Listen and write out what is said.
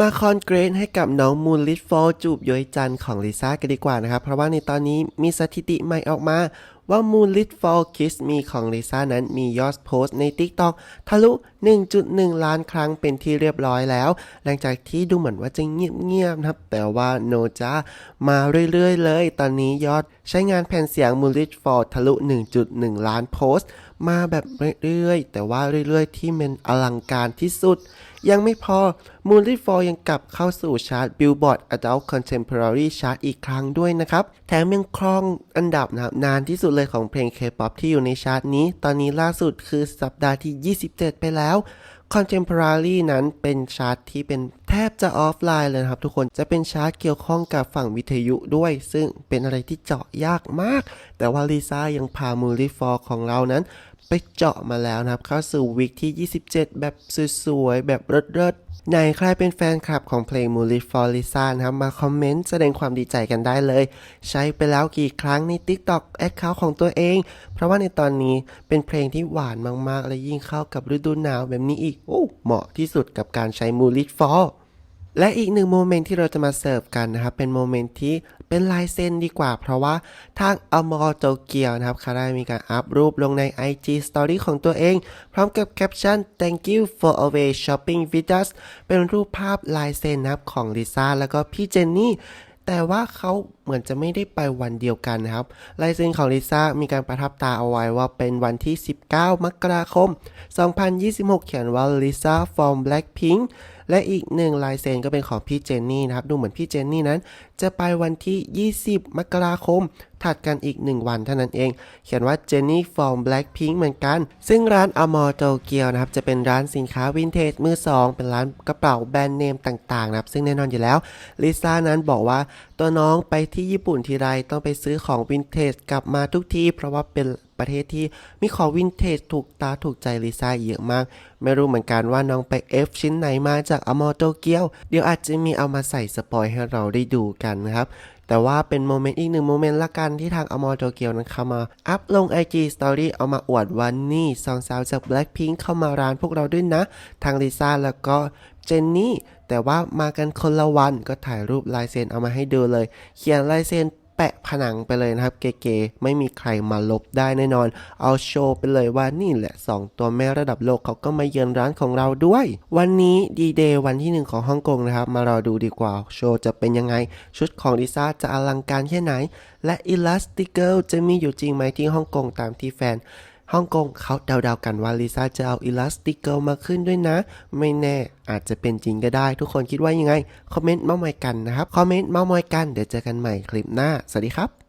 มาคอนเกรนให้กับน้องมูนลิทฟอลจูบย้อยจันของลิซ่ากันดีกว่านะครับ เพราะว่าในตอนนี้มีสถิติใหม่ออกมาว่ามูนลิทฟอลคิสมีของลิซ่านั้นมียอดโพสต์ใน TikTok ทะลุ 1.1 ล้านครั้งเป็นที่เรียบร้อยแล้ว หลังจากที่ดูเหมือนว่าจะเงียบๆนะครับ แต่ว่าโนจ้ามาเรื่อยๆเลย ตอนนี้ยอดใช้งานแผ่นเสียงมูนลิทฟอลทะลุ 1.1 ล้านโพสต์ มาแบบเรื่อยๆ แต่ว่าเรื่อยๆ ที่มันอลังการที่สุด ยังไม่พอมูน l ิฟอยังกลับเข้าสู่ชาร์ต Billboard Adult Contemporary Chart อีกครั้งด้วยนะครับ แถมยังครองอันดับนะครับนานที่สุดเลยของเพลง K-POP ที่อยู่ในชาร์ตนี้ ตอนนี้ล่าสุดคือสัปดาห์ที่ 27 ไปแล้ว Contemporary นั้นเป็นชาร์ตที่เป็น แทบจะออฟไลน์เลยนะครับทุกคนจะเป็นชาร์ตเกี่ยวข้องกับฝั่งวิทยุด้วย ซึ่งเป็นอะไรที่เจาะยากมาก แต่ว่าลิซ่ายังพามูน l ิฟอร์ของเรานั้น ไปเจาะมาแล้วนะครับเข้าสู่วีคที่ 27 แบบสวยๆ แบบเลิศๆไหนใครเป็นแฟนคลับของเพลง m u l i f o r Lisa นะครับ มาคอมเมนต์แสดงความดีใจกันได้เลย ใช้ไปแล้วกี่ครั้งใน TikTok Account ของตัวเอง เพราะว่าในตอนนี้เป็นเพลงที่หวานมากๆ และยิ่งเข้ากับฤดูหนาวแบบนี้อีกโอ้เหมาะที่สุดกับการใช้ m u l i f o r และอีกหนึ่งโมเมนต์ที่เราจะมาเสิร์ฟกันนะครับ เป็นโมเมนต์ที่เป็นลายเซ็นดีกว่า เพราะว่าทางอมอโตเกียวนะครับเขาได้มีการอัพรูปลงใน IG Story ของตัวเอง พร้อมกับแคปชั่น thank you for always shopping with us เป็นรูปภาพลายเซ็นนะครับของลิซ่าแล้วก็พี่เจนนี่แต่ว่าเขาเหมือนจะไม่ได้ไปวันเดียวกันนะครับลายเซ็นของลิซ่ามีการประทับตาเอาไว้ว่าเป็นวันที่ 19 มกราคม 2026 เขียนว่า Lisa from Blackpink และอีกหนึ่งลายเซ็นก็เป็นของพี่เจนนี่นะครับ ดูเหมือนพี่เจนนี่นั้น จะไปวันที่ 20 มกราคม ถัดกันอีก 1 วันเท่านั้นเอง เขียนว่า Jenny from Blackpink เหมือนกัน ซึ่งร้านอมอโตเกียวนะครับ จะเป็นร้านสินค้าวินเทจมือสองเป็นร้านกระเป๋าแบรนด์เนมต่างๆนะครับ ซึ่งแน่นอนอยู่แล้วลิซ่านั้นบอกว่าตัวน้องไปที่ญี่ปุ่นทีไรต้องไปซื้อของวินเทจกลับมาทุกทีเพราะว่าเป็น ประเทศที่มีของวินเทจถูกตาถูกใจลิซ่าเยอะมาก ไม่รู้เหมือนกันว่าน้องไปเอฟชิ้นไหนมาจากอมอโตเกียวเดี๋ยวอาจจะมีเอามาใส่สปอยให้เราได้ดูกันนะครับแต่ว่าเป็นโมเมนต์อีกหนึ่งโมเมนต์ละกันที่ทางอมอโตเกียวนั้นเข้ามา อัพลง IG Story เอามาอวดวันนี่สองสาวจาก Blackpink เข้ามาร้านพวกเราด้วยนะ ทางลิซ่าแล้วก็เจนนี่แต่ว่ามากันคนละวันก็ถ่ายรูปลายเซ็นเอามาให้ดูเลย เขียนลายเซ็น แปะผนังไปเลยนะครับ เก๋ๆไม่มีใครมาลบได้แน่นอน เอาโชว์ไปเลยว่านี่แหละ 2 ตัวแม่ระดับโลกเขาก็มาเยือนร้านของเราด้วย วันนี้ดีเดย์วันที่ 1 ของฮ่องกงนะครับ มารอดูดีกว่า โชว์จะเป็นยังไง ชุดของดิซ่าจะอลังการแค่ไหน และอิลัสติเกิลจะมีอยู่จริงไหมที่ฮ่องกงตามที่แฟน ฮ่องกงเขาเดาๆกันว่าลิซ่าจะเอาอิลาสติกเกิลมาขึ้นด้วยนะ ไม่แน่อาจจะเป็นจริงก็ได้ ทุกคนคิดว่ายังไง คอมเมนต์เมาส์มอยกันนะครับ คอมเมนต์เมาส์มอยกัน เดี๋ยวเจอกันใหม่คลิปหน้า สวัสดีครับ